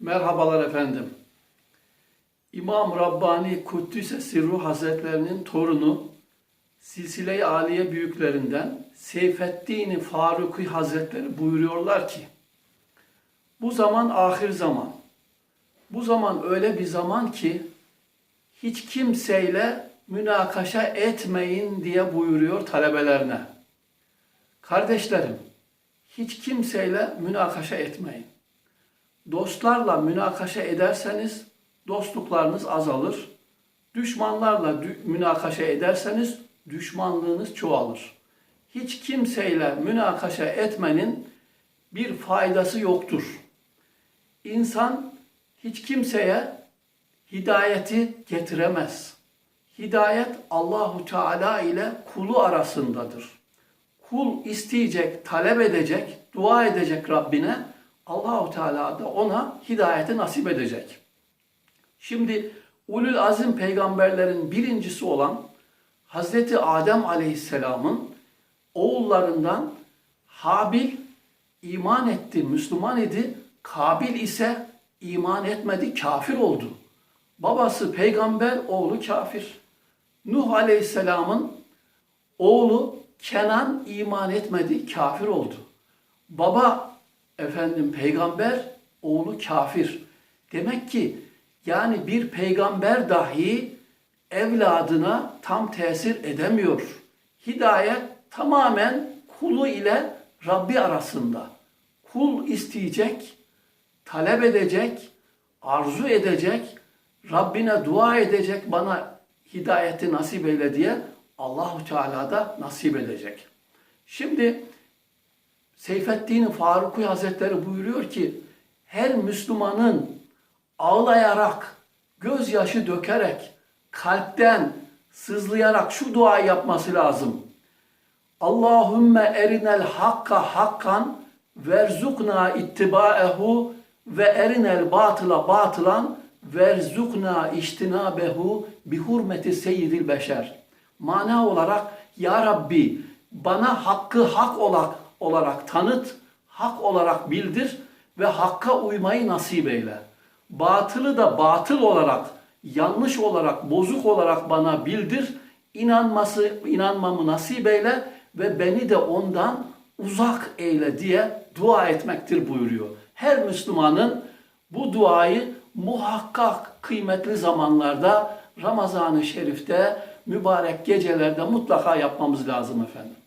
Merhabalar efendim. İmam Rabbani Kuddüs'e Sirru Hazretlerinin torunu Silsile-i Aliye büyüklerinden Seyfettin Faruki Hazretleri buyuruyorlar ki bu zaman ahir zaman. Bu zaman öyle bir zaman ki hiç kimseyle münakaşa etmeyin diye buyuruyor talebelerine. Kardeşlerim, hiç kimseyle münakaşa etmeyin. Dostlarla münakaşa ederseniz dostluklarınız azalır. Düşmanlarla dü- münakaşa ederseniz düşmanlığınız çoğalır. Hiç kimseyle münakaşa etmenin bir faydası yoktur. İnsan hiç kimseye hidayeti getiremez. Hidayet Allahu Teala ile kulu arasındadır. Kul isteyecek, talep edecek, dua edecek Rabbine. Allahu Teala da ona hidayeti nasip edecek. Şimdi ulul azim peygamberlerin birincisi olan Hazreti Adem Aleyhisselam'ın oğullarından Habil iman etti, Müslüman idi. Kabil ise iman etmedi, kafir oldu. Babası peygamber, oğlu kafir. Nuh Aleyhisselam'ın oğlu Kenan iman etmedi, kafir oldu. Baba efendim peygamber, oğlu kafir. Demek ki yani bir peygamber dahi evladına tam tesir edemiyor. Hidayet tamamen kulu ile Rabbi arasında. Kul isteyecek, talep edecek, arzu edecek, Rabbine dua edecek bana hidayeti nasip eyle diye Allahu Teala da nasip edecek. Şimdi Seyfettin Faruki Hazretleri buyuruyor ki her Müslümanın ağlayarak, gözyaşı dökerek, kalpten sızlayarak şu duayı yapması lazım. Allahümme erinel hakka hakkan verzukna ittibaehu ve erinel batıla batılan verzukna iştinabehu bi hurmeti seyyidil beşer. Mana olarak Ya Rabbi bana hakkı hak olarak, olarak tanıt, hak olarak bildir ve hakka uymayı nasip eyle. Batılı da batıl olarak, yanlış olarak, bozuk olarak bana bildir. İnanması, inanmamı nasip eyle ve beni de ondan uzak eyle diye dua etmektir buyuruyor. Her Müslümanın bu duayı muhakkak kıymetli zamanlarda Ramazan-ı Şerif'te mübarek gecelerde mutlaka yapmamız lazım efendim.